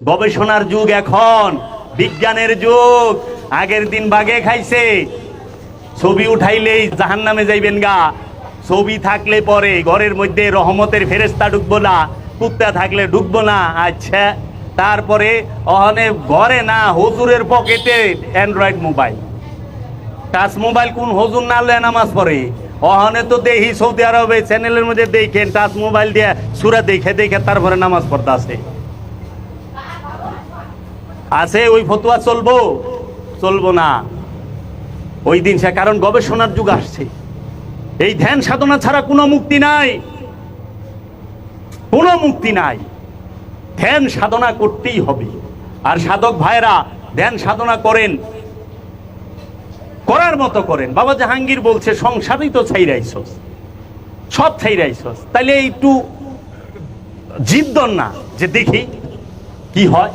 গবেষণার যুগ এখন, বিজ্ঞানের যুগ। আগের দিন বাগে খাইছে। ছবি উঠাইলেই জাহান নামে যাইবেন গা। ছবি থাকলে পরে ঘরের মধ্যে রহমতের ফেরেস্তা ঢুকবো না, কুত্তা থাকলে ঢুকবো না। আচ্ছা তারপরে অহনে ঘরে না, হজুরের পকেটে অ্যান্ড্রয়েড মোবাইল। টাচ মোবাইল কোন হজুর না লয়ে নামাজ পড়ে। অহনে তো দেখি সৌদি আরবে চ্যানেলের মধ্যে দেখেন, টাচ মোবাইল দিয়ে সুরা দেখে দেখে তারপরে নামাজ পড়তে আছে আছে, ওই ফতুয়া চলবো? চলবো না। ওই দিন সে কারণ গবেষণার যুগ আসছে। এই ধ্যান সাধনা ছাড়া কোনো মুক্তি নাই। কোনো মুক্তি নাই। ধ্যান সাধনা করতেই হবে। আর সাধক ভাইরা ধ্যান সাধনা করেন। করার মতো করেন। বাবা জাহাঙ্গীর বলছে, সংসারই তো ছাইরাইছস। সব ছাইরাইছস। তাইলে একটু জিদ্দন না, যে দেখি কি হয়।